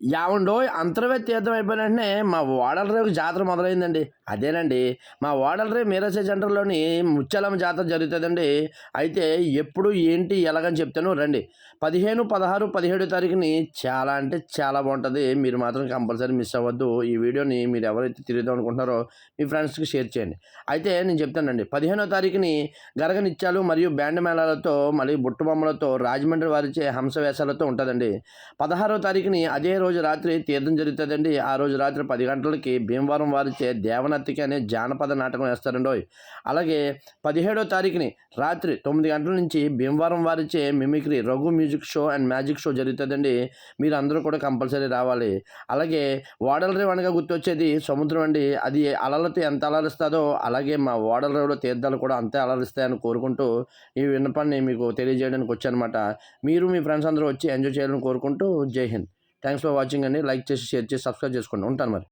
యావండో అంతర్వే తీర్థం అయిపోయిన వెంటనే మా ఓడల రేవు జాతర మొదలైందండి. అదేనండి మా ఓడల రేవు సెంటర్లోని ముత్యాలమ్మ జాతర జరుగుతుందండి. అయితే ఎప్పుడు ఏంటి ఎలాగని చెప్తాను రండి. పదిహేను పదహారు పదిహేడు తారీఖుని చాలా అంటే చాలా బాగుంటుంది. మీరు మాత్రం కంపల్సరీ మిస్ అవ్వద్దు. ఈ వీడియోని మీరు ఎవరైతే తిరుగుదాం అనుకుంటున్నారో మీ ఫ్రెండ్స్కి షేర్ చేయండి. అయితే నేను చెప్తానండి పదిహేనో తారీఖుని గరగనిత్యాలు మరియు బ్యాండ్ మేళాలతో మళ్ళీ బుట్టబొమ్మలతో రాజమండ్రి వారిచే హంస వేషాలతో ఉంటుందండి. పదహారో తారీఖుని అదే రోజు రోజు రాత్రి తీర్థం జరుగుతుందండి. ఆ రోజు రాత్రి పది గంటలకి భీమవరం వారిచే దేవనత్తికి అనే జానపద నాటకం వేస్తారండి అలాగే పదిహేడో తారీఖుని రాత్రి తొమ్మిది గంటల నుంచి భీమవరం వారిచే mimicry Raghu music show and magic show జరుగుతుందండి. మీరు అందరూ కూడా కంపల్సరీ రావాలి. అలాగే ఓడల రేవు అనగా గుర్తొచ్చేది సముద్రం అండి. అది అలలతో ఎంత అలరిస్తుందో అలాగే మా ఓడల రేవులో తీర్థాలు కూడా అంతే అలరిస్తాయని కోరుకుంటూ ఈ విన్నపాన్ని మీకు తెలియజేయడానికి వచ్చానమాట. మీరు మీ ఫ్రెండ్స్ అందరూ వచ్చి ఎంజాయ్ చేయాలని కోరుకుంటూ Jai Hind. Thanks for watching అండి. లైక్ చేసి షేర్ చేసి సబ్స్క్రైబ్ చేసుకోండి. ఉంటాను మరి.